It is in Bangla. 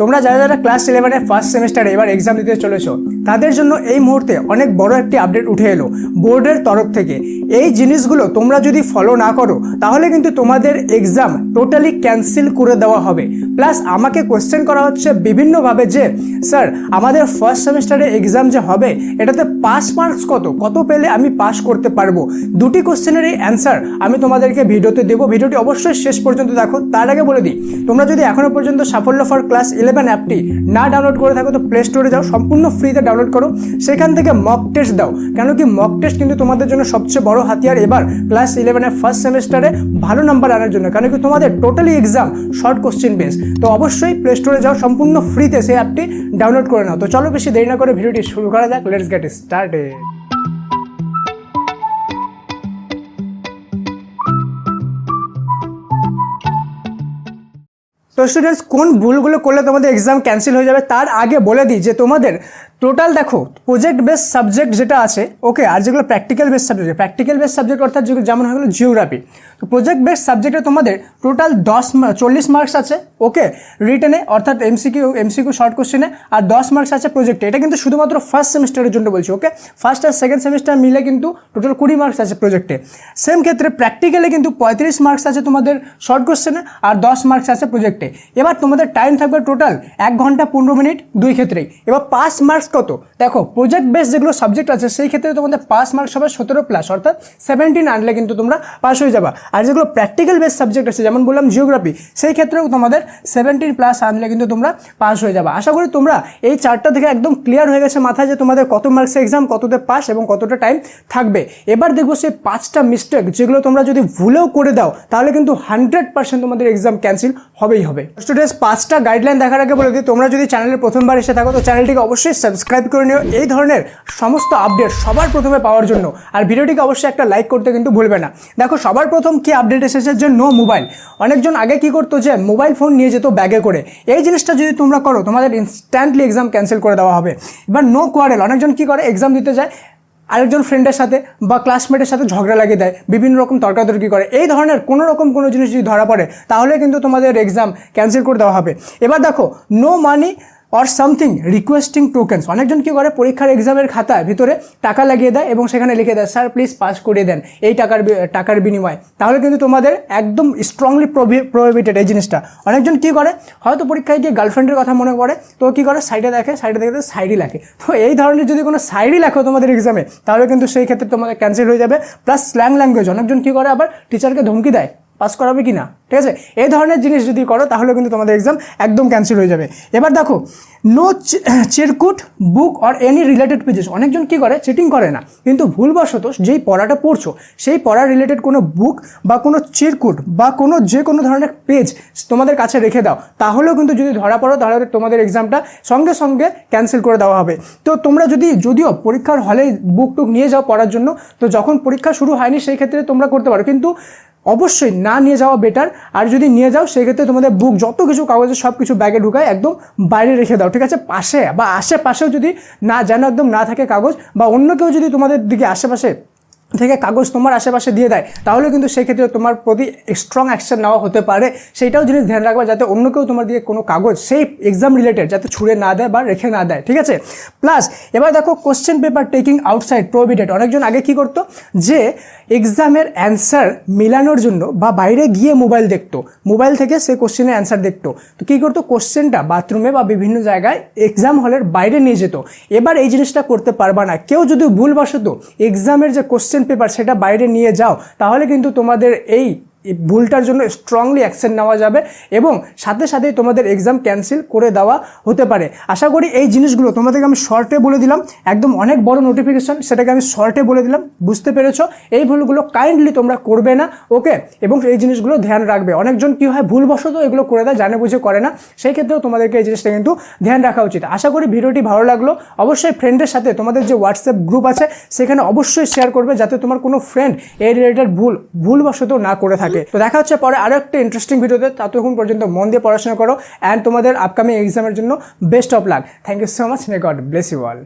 তোমরা যারা যারা ক্লাস ইলেভেনের ফার্স্ট সেমিস্টারে এবার এক্সাম দিতে চলেছো, তাদের জন্য এই মুহূর্তে অনেক বড় একটি আপডেট উঠে এলো বোর্ডের তরফ থেকে। এই জিনিসগুলো তোমরা যদি ফলো না করো, তাহলে কিন্তু তোমাদের এক্সাম টোটালি ক্যান্সেল করে দেওয়া হবে। প্লাস আমাকে কোয়েশ্চেন করা হচ্ছে বিভিন্নভাবে যে স্যার আমাদের ফার্স্ট সেমিস্টারে এক্সাম যে হবে, এটাতে পাস মার্কস কত? কত পেলে আমি পাস করতে পারব? দুটি কোশ্চেনেরই অ্যান্সার আমি তোমাদেরকে ভিডিওতে দেবো। ভিডিওটি অবশ্যই শেষ পর্যন্ত দেখো। তার আগে বলে দিই, তোমরা যদি এখনও পর্যন্ত সাফল্য ফর ক্লাস ইলেভেন অ্যাপটি না ডাউনলোড করে থাকো তো প্লে স্টোরে যাও, সম্পূর্ণ ফ্রিতে ডাউনলোড করো। সেখান থেকে মক টেস্ট দাও, কেন কি মক টেস্ট কিন্তু তোমাদের জন্য সবচেয়ে বড় হাতিয়ার। এবার ক্লাস ইলেভেনের ফার্স্ট সেমিস্টারে ভালো নাম্বার আনার জন্য, কেন কি তোমাদের totally exam short question base তো অবশ্যই প্লে স্টোরে যাও, সম্পূর্ণ ফ্রিতে সেই অ্যাপটি ডাউনলোড করে নাও। তো চলো বেশি দেরি না করে ভিডিওটি শুরু করা যাক লেটস গেট স্টার্টেড তো স্টুডেন্টস কোন ভুলগুলো করলে তোমাদের এক্সাম ক্যান্সেল হয়ে যাবে, তার আগে বলে দিই যে তোমাদের টোটাল দেখো প্রজেক্ট বেস সাবজেক্ট যেটা আছে ওকে আর যেগুলো practical base subject practical base subject অর্থাৎ যেমন হয়ে গেলো জিওগ্রাফি তো প্রজেক্ট বেস সাবজেক্টে তোমাদের টোটাল দশ চল্লিশ মার্কস আছে ওকে রিটেনে অর্থাৎ এমসিকিউ এমসিকিউ শর্ট কোশ্চেনে আর দশ মার্কস আছে প্রজেক্টে এটা কিন্তু শুধুমাত্র ফার্স্ট সেমিস্টারের জন্য বলছি ওকে ফার্স্ট আর সেকেন্ড সেমিস্টার মিলে কিন্তু টোটাল কুড়ি মার্কস আছে প্রজেক্টে সেম ক্ষেত্রে প্র্যাকটিক্যালে কিন্তু পঁয়ত্রিশ মার্কস আছে তোমাদের শর্ট কোশ্চেনে আর দশ মার্কস আছে প্রজেক্টে এবার তোমাদের টাইম থাকবে টোটাল এক ঘণ্টা পনেরো মিনিট দুই ক্ষেত্রেই। এবার পাস মার্কস কত? দেখো প্রজেক্ট বেস যেগুলো সাবজেক্ট আছে, সেই ক্ষেত্রে তোমাদের পাস মার্কস হবে সতেরো প্লাস অর্থাৎ সেভেন্টিন আনলে কিন্তু তোমরা পাস হয়ে যাবা। আর যেগুলো প্র্যাকটিক্যাল বেস সাবজেক্ট আছে, যেমন বললাম জিওগ্রাফি সেই ক্ষেত্রেও তোমাদের সেভেন্টিন প্লাস আনলে কিন্তু তোমরা পাস হয়ে যাবা। আশা করি তোমরা এই চারটা থেকে একদম ক্লিয়ার হয়ে গেছে মাথায় যে তোমাদের কত মার্কসের এক্সাম কততে পাস এবং কতটা টাইম থাকবে। এবার দেখব সেই পাঁচটা মিস্টেক যেগুলো তোমরা যদি ভুলেও করে দাও, তাহলে কিন্তু হান্ড্রেড পার্সেন্ট তোমাদের এক্সাম ক্যান্সেল হবেই হবে। স্টুডেন্টস পাঁচটা গাইডলাইন দেখার আগে বলে দিই, তোমরা যদি চ্যানেলে প্রথমবার এসে থাকো, তো চ্যানেলটিকে অবশ্যই সাবস্ক্রাইব করে নিও। এই ধরনের সমস্ত আপডেট সবার প্রথমে পাওয়ার জন্য। আর ভিডিওটিকে অবশ্যই একটা লাইক করতে কিন্তু ভুলবে না। দেখো, সবার প্রথম কি আপডেট এসেছে যে নো মোবাইল অনেকজন আগে কি করতো যে মোবাইল ফোন নিয়ে যেত ব্যাগে করে। এই জিনিসটা যদি তোমরা করো, তোমাদের ইনস্ট্যান্টলি এক্সাম ক্যান্সেল করে দেওয়া হবে। এবার নো কোয়ারেল অনেকজন কি করে? এক্সাম দিতে যায়, আরেকজন ফ্রেন্ডের সাথে বা ক্লাসমেটের সাথে ঝগড়া লাগিয়ে দেয়, বিভিন্ন রকম তর্কাতর্কি করে। এই ধরনের কোনো রকম কোনো জিনিস যদি ধরা পড়ে, তাহলে কিন্তু তোমাদের এক্সাম ক্যান্সেল করে দেওয়া হবে। এবার দেখো no money or something requesting tokens অনেকজন কী করে? পরীক্ষার এক্সামের খাতায় ভিতরে টাকা লাগিয়ে দেয় এবং সেখানে লিখে দেয় স্যার প্লিজ পাস করিয়ে দেন এই টাকার টাকার বিনিময়ে। তাহলে কিন্তু তোমাদের একদম স্ট্রংলি প্রোহিবিটেড এই জিনিসটা। অনেকজন কী করে? হয়তো পরীক্ষায় গিয়ে গার্লফ্রেন্ডের কথা মনে করে তো কী করে? সাইডে দেখে সাইডে দেখে সাইডই লেখে। তো এই ধরনের যদি কোনো সাইডই লেখো তোমাদের এক্সামে তাহলে কিন্তু সেই ক্ষেত্রে তোমাদের ক্যান্সেল হয়ে যাবে। প্লাস স্ল্যাং ল্যাঙ্গুয়েজ অনেকজন কী করে আবার টিচারকে ধমকি দেয়। পাস করাবে কি না ঠিক আছে? এই ধরনের জিনিস যদি করো, তাহলে কিন্তু তোমাদের এক্সাম একদম ক্যান্সেল হয়ে যাবে। এবার দেখো no Chirkutt book or any related pages অনেকজন কি করে? চিটিং করে না। কিন্তু ভুলবশত যেই পড়াটা পড়ছো, সেই পড়া রিলেটেড কোনো বুক বা কোনো চিরকুট বা কোনো যে কোনো ধরনের পেজ তোমাদের কাছে রেখে দাও। তাহলেও কিন্তু যদি ধরা পড়ো, তাহলে তোমাদের এক্সামটা সঙ্গে সঙ্গে ক্যান্সেল করে দেওয়া হবে। তো তোমরা যদি, যদিও পরীক্ষার হলে বুক টুক নিয়ে যাও পড়ার জন্য, তো যখন পরীক্ষা শুরু হয়নি, সেই ক্ষেত্রে তোমরা করতে পারো। কিন্তু অবশ্যই না নিয়ে যাওয়া বেটার আর যদি নিয়ে যাও, সেক্ষেত্রে তোমাদের বুক যত কিছু কাগজে সব কিছু ব্যাগে ঢুকায় একদম বাইরে রেখে দাও, ঠিক আছে? পাশে বা আশেপাশেও যদি না যেন একদম না থাকে কাগজ বা অন্য কেউ যদি তোমাদের দিকে আশেপাশে থেকে কাগজ তোমার আশেপাশে দিয়ে দেয়, তাহলে কিন্তু সেই ক্ষেত্রে তোমার প্রতি স্ট্রং অ্যাকশন নেওয়া হতে পারে। সেইটাও জিনিস ধ্যান রাখবা যাতে অন্য কেউ তোমার দিকে কোনো কাগজ, সেই এক্সাম রিলেটেড যাতে ছুঁড়ে না দেয় বা রেখে না দেয়, ঠিক আছে? প্লাস এবার দেখো question paper taking outside prohibited অনেকজন আগে কি করতো? যে এক্সামের অ্যান্সার মেলানোর জন্য বা বাইরে গিয়ে মোবাইল দেখতো। মোবাইল থেকে সে কোশ্চেনের অ্যান্সার দেখতো। তো কী করতো? কোশ্চেনটা বাথরুমে বা বিভিন্ন জায়গায় এক্সাম হলের বাইরে নিয়ে যেত। এবার এই জিনিসটা করতে পারবা না। কেউ যদি ভুলবশত এক্সামের যে কোশ্চেন পেপার সেটা বাইরে নিয়ে যাও তাহলে কিন্তু তোমাদের এই ভুলটার জন্য স্ট্রংলি অ্যাকশন নেওয়া যাবে এবং সাথে সাথেই তোমাদের এক্সাম ক্যান্সেল করে দেওয়া হতে পারে। আশা করি এই জিনিসগুলো তোমাদেরকে আমি শর্টে বলে দিলাম। একদম অনেক বড় নোটিফিকেশন সেটাকে আমি শর্টে বলে দিলাম। বুঝতে পেরেছ? এই ভুলগুলো কাইন্ডলি তোমরা করবে না ওকে এবং এই জিনিসগুলো ধ্যান রাখবে। অনেকজন কী হয়, ভুলবশত এগুলো করে দেয়, জানে বুঝে করে না। সেই ক্ষেত্রেও তোমাদেরকে এই জিনিসটা কিন্তু ধ্যান রাখা উচিত। আশা করি ভিডিওটি ভালো লাগল। অবশ্যই ফ্রেন্ডের সাথে তোমাদের যে হোয়াটসঅ্যাপ গ্রুপ আছে, সেখানে অবশ্যই শেয়ার করবে, যাতে তোমার কোনো ফ্রেন্ড এই রিলেটেড ভুল, ভুলবশত না করে থাকে। তো দেখা হচ্ছে পরে আরও একটা ইন্টারেস্টিং ভিডিওতে ততক্ষণ পর্যন্ত মন দিয়ে পড়াশোনা করো অ্যান্ড তোমাদের আপকামিং এক্সামের জন্য best of luck thank you so much may God bless you all